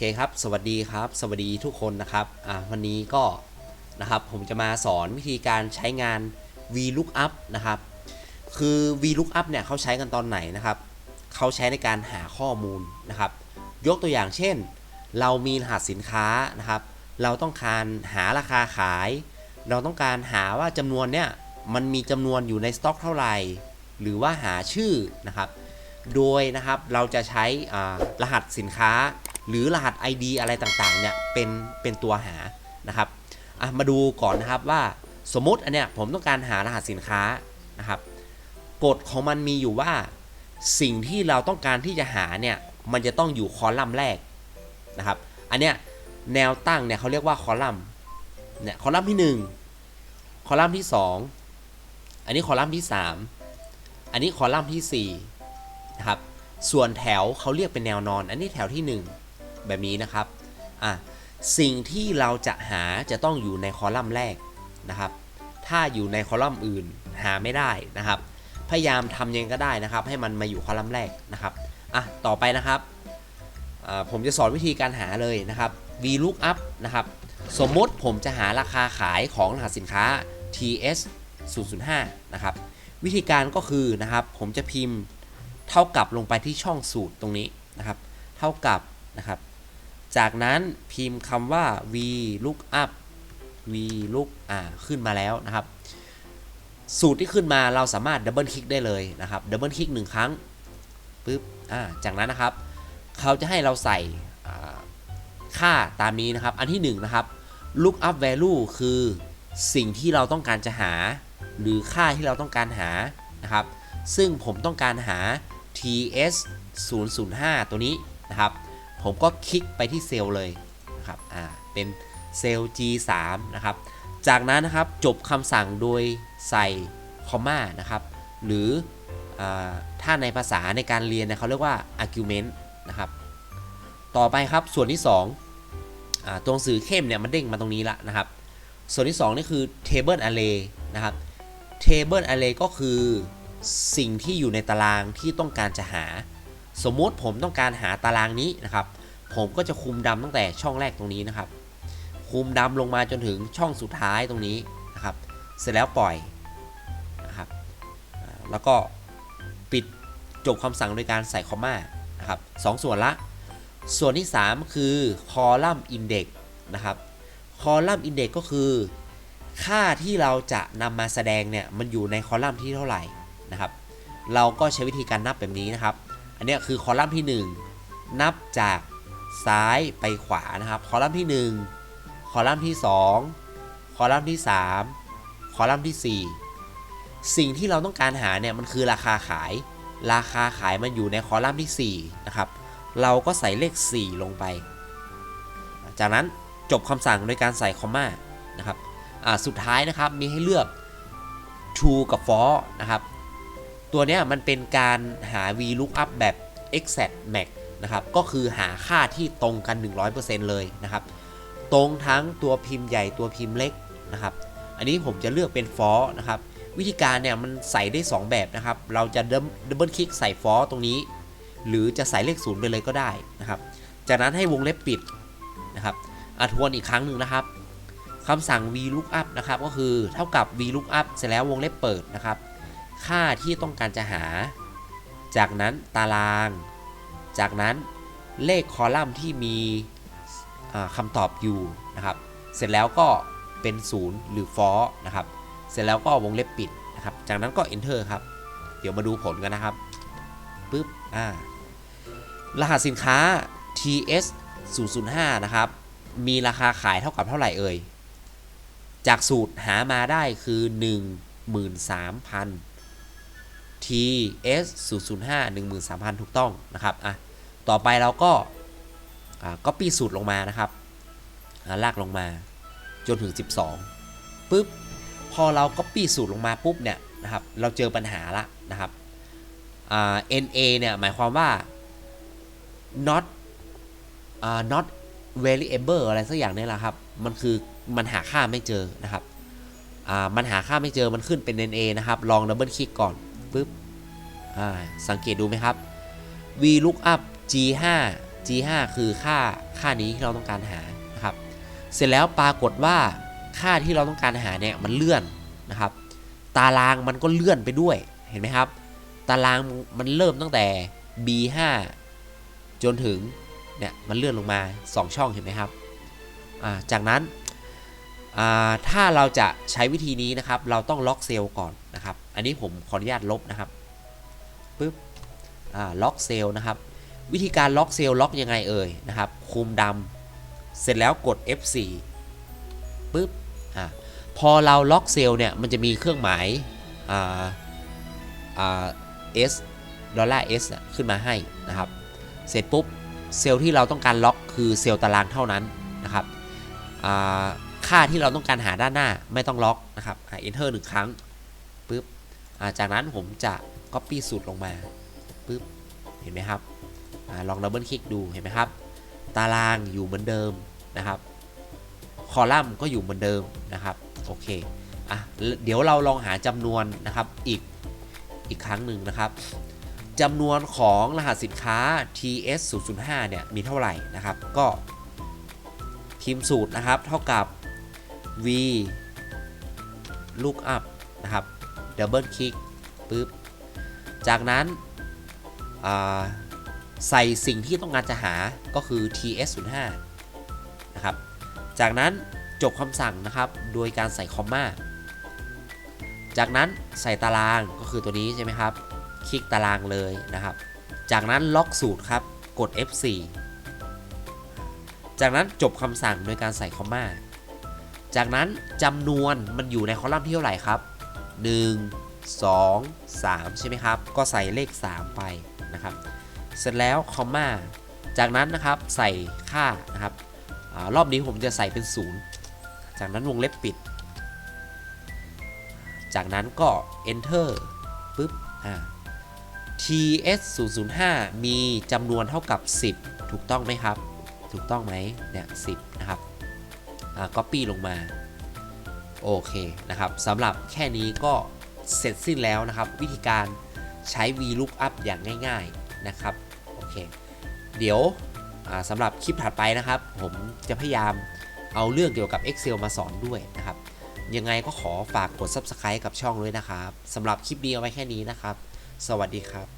เคครับสวัสดีครับสวัสดีทุกคนนะครับอ่าวันนี้ก็นะครับผมจะมาสอนวิธีการใช้งาน VLOOKUP นะครับคือ VLOOKUP เนี่ยเขาใช้กันตอนไหนนะครับเขาใช้ในการหาข้อมูลนะครับ ยกตัวอย่างเช่น เรามีรหัสสินค้านะครับ เราต้องการหาราคาขาย เราต้องการหาว่าจำนวนเนี่ยมันมีจำนวนอยู่ในสต็อกเท่าไหร่หรือว่าหาชื่อนะครับ โดยนะครับเราจะใช้อ่ารหัสสินค้า หรือรหัส ID อะไรต่างๆเนี่ยเป็นเป็นตัวหานะครับมาดูก่อนนะครับว่าสมมติอันเนี้ยผมต้องการหารหัสสินค้านะครับกฎของมันมีอยู่ว่าสิ่งที่เราต้องการที่จะหาเนี่ยมันจะต้องอยู่คอลัมน์แรกนะครับ อันเนี้ยแนวตั้งเนี่ยเขาเรียกว่าคอลัมน์เนี่ยคอลัมน์ที่ 1 คอลัมน์ที่ 2 อันนี้คอลัมน์ที่ 3 อันนี้คอลัมน์ทีสี่4นะครับส่วนแถวเขาเรียกเป็นแนวนอน อันนี้แถวที่1 แบบนี้นะครับอะสิ่งที่เราจะหาจะต้องอยู่ในคอลัมน์แรกนะครับ ถ้าอยู่ในคอลัมน์อื่นหาไม่ได้นะครับ พยายามทำยังก็ได้นะครับ ให้มันมาอยู่คอลัมน์แรกนะครับอะต่อไปนะครับผมจะสอนวิธีการหาเลยนะครับ VLOOKUP นะครับ สมมติผมจะหาราคาขายของรหัสสินค้า TS 005นะครับ วิธีการก็คือนะครับ ผมจะพิมพ์เท่ากับลงไปที่ช่องสูตรตรงนี้นะครับ เท่ากับนะครับ จากนั้นพิมพ์คำว่า v lookup v look อ่าขึ้นมาแล้วนะครับ สูตรที่ขึ้นมาเราสามารถดับเบิลคลิกได้เลยนะครับดับเบิลคลิกหนึ่งครั้งปึ๊บอ่าจากนั้นนะครับ เขาจะให้เราใส่ค่าตามนี้นะครับ อันที่หนึ่งนะครับ lookup value คือสิ่งที่เราต้องการจะหา หรือค่าที่เราต้องการหานะครับ ซึ่งผมต้องการหา ts 0 0 5 ตัวนี้นะครับ ผมก็คลิกไปที่เซลล์เลยนะครับอ่าเป็นเซลล์ G3 นะครับ จากนั้นนะครับจบคำสั่งโดยใส่คอมมานะครับ หรืออาถ้าในภาษาในการเรียนเนี่ยเขาเรียกว่า argument นะครับ ต่อไปครับส่วนที่2อ่าตัวหนังสือเข้มเนี่ยมันเด้งมาตรงนี้ละนะครับ ส่วนที่ 2 นี่คือ table array นะครับ table array ก็คือสิ่งที่อยู่ในตารางที่ต้องการจะหา สมมุติผมต้องการหาตารางนี้นะครับ ผมก็จะคุมดำตั้งแต่ช่องแรกตรงนี้นะครับ คุมดำลงมาจนถึงช่องสุดท้ายตรงนี้นะครับ เสร็จแล้วปล่อยนะครับแล้วก็ปิดจบคำสั่งโดยการใส่คอมมานะครับสองส่วนละ ส่วนที่ 3 คือคอลัมน์อินเด็กนะครับคอลัมน์อินเด็กก็คือ ค่าที่เราจะนำมาแสดงเนี่ยมันอยู่ในคอลัมน์ที่เท่าไหร่นะครับ เราก็ใช้วิธีการนับแบบนี้นะครับ อันนี้คือคอลัมน์ที่ 1 นับจากซ้ายไปขวานะครับ คอลัมน์ที่ 1 คอลัมน์ที่ 2 คอลัมน์ที่ 3 คอลัมน์ที่ 4 สิ่งที่เราต้องการหาเนี่ยมันคือราคาขาย ราคาขายมันอยู่ในคอลัมน์ที่ 4 นะครับ เราก็ใส่เลข 4 ลงไป จากนั้นจบคำสั่งโดยการใส่คอมมานะครับอ่าสุดท้ายนะครับมีให้เลือก true กับ false นะครับ ตัวเนี้ยมันเป็นการหา VLOOKUP แบบ exact match นะครับ ก็คือหาค่าที่ตรงกัน 100%เลยนะครับ ตรงทั้งตัวพิมพ์ใหญ่ตัวพิมพ์เล็กนะครับ อันนี้ผมจะเลือกเป็น false นะครับ วิธีการเนี่ยมันใส่ได้ 2 แบบนะครับ เราจะดับเบิลคลิกใส่ false ตรงนี้ หรือจะใส่เลขศูนย์ไปเลยก็ได้นะครับ จากนั้นให้วงเล็บปิดนะครับอาทวนอีกครั้งหนึ่งนะครับคำสั่ง VLOOKUP นะครับก็คือเท่ากับ VLOOKUP เสร็จแล้ววงเล็บเปิดนะครับ ค่าที่ต้องการจะหา จากนั้นตาราง จากนั้นเลขคอลัมน์ที่มีคำตอบอยู่นะครับ เสร็จแล้วก็เป็น 0 หรือ false นะครับ เสร็จแล้วก็วงเล็บปิดนะครับ จากนั้นก็ enter ครับ เดี๋ยวมาดูผลกันนะครับปึ๊บอ่ารหัสสินค้า TS 005 นะครับ มีราคาขายเท่ากับเท่าไหร่เอ่ย จากสูตรหามาได้คือ 13,000 TS 005 13,000 ถูกต้องนะครับอะต่อไปเราก็อ่า copy สูตรลงมานะครับลากลงมาจนถึง 12ปึ๊บพอเรา copy สูตรลงมาปุ๊บเนี่ยนะครับเราเจอปัญหาละนะครับ NA เนี่ยหมายความว่า not อ่า not variable อะไรสักอย่างเนี่ยแหละครับ มันคือมันหาค่าไม่เจอนะครับ มันหาค่าไม่เจอมันขึ้นเป็น NA นะครับ ลองดับเบิลคลิกก่อน ปึ๊บสังเกตดูไหมครับ VLOOKUP G5 G5 คือค่าค่านี้ที่เราต้องการหานะครับ เสร็จแล้วปรากฏว่าค่าที่เราต้องการหาเนี่ยมันเลื่อนนะครับ ตารางมันก็เลื่อนไปด้วยเห็นไหมครับ ตารางมันเริ่มตั้งแต่ B5 จนถึงเนี่ยมันเลื่อนลงมา 2 ช่องเห็นไหมครับ จากนั้น ถ้าเราจะใช้วิธีนี้นะครับ เราต้องล็อกเซลล์ก่อนนะครับ อันนี้ผมขออนุญาตลบนะครับปึ๊บล็อกเซลล์นะครับ วิธีการล็อกเซลล์ล็อกยังไงเอ่ยนะครับคุมดำเสร็จแล้วกด F4 ปึ๊บอ่าพอเราล็อกเซลล์เนี่ยมันจะมีเครื่องหมายอ่าอ่า S ดอลลาร์ S อะขึ้นมาให้นะครับ เสร็จปุ๊บเซลล์ที่เราต้องการล็อกคือเซลล์ตารางเท่านั้นนะครับอ่า ค่าที่เราต้องการหาด้านหน้าไม่ต้องล็อกนะครับอ่า enter หนึ่งครั้งปุ๊บอ่าจากนั้นผมจะ copy สูตรลงมาปุ๊บเห็นไหมครับอาลองดับเบิลคลิกดูเห็นไหมครับ ตารางอยู่เหมือนเดิมนะครับคอลัมน์ก็อยู่เหมือนเดิมนะครับโอเคอะเดี๋ยวเราลองหาจำนวนนะครับอีกอีกครั้งหนึ่งนะครับจำนวนของรหัสสินค้า TS 0 0 5เนี่ยมีเท่าไหร่นะครับ ก็พิมพ์สูตรนะครับ เท่ากับ v lookup นะครับ double click ปึ๊บ จากนั้นใส่สิ่งที่ต้องการจะหาก็คือ TS 0 5นะครับ จากนั้นจบคำสั่งนะครับ โดยการใส่คอมมา จากนั้นใส่ตารางก็คือตัวนี้ใช่ไหมครับ คลิกตารางเลยนะครับ จากนั้นล็อกสูตรครับ กด F4 จากนั้นจบคำสั่งโดยการใส่คอมมา จากนั้นจำนวนมันอยู่ในคอลัมน์ที่เท่าไหร่ครับ 1 2 3 ใช่ไหมครับ ก็ใส่เลข 3 ไปนะครับ เสร็จแล้วคอมมา จากนั้นนะครับใส่ค่านะครับอรอบนี้ผมจะใส่เป็น 0 จากนั้นวงเล็บปิด จากนั้นก็ enter ปุ๊บอ่า TS 0 0 5มีจำนวนเท่ากับ 10 ถูกต้องไหมครับ ถูกต้องไหมเนี่ย10นะครับ copy ลงมา โอเคนะครับสำหรับแค่นี้ก็เสร็จสิ้นแล้วนะครับ วิธีการใช้ VLOOKUP อย่างง่าย ๆนะครับ โอเค เดี๋ยวสำหรับคลิปถัดไปนะครับ ผมจะพยายามเอาเรื่องเกี่ยวกับ Excel มาสอนด้วยนะครับ ยังไงก็ขอฝากกด Subscribe กับช่องด้วยนะครับสำหรับคลิปนี้เอาไว้แค่นี้นะครับ สวัสดีครับ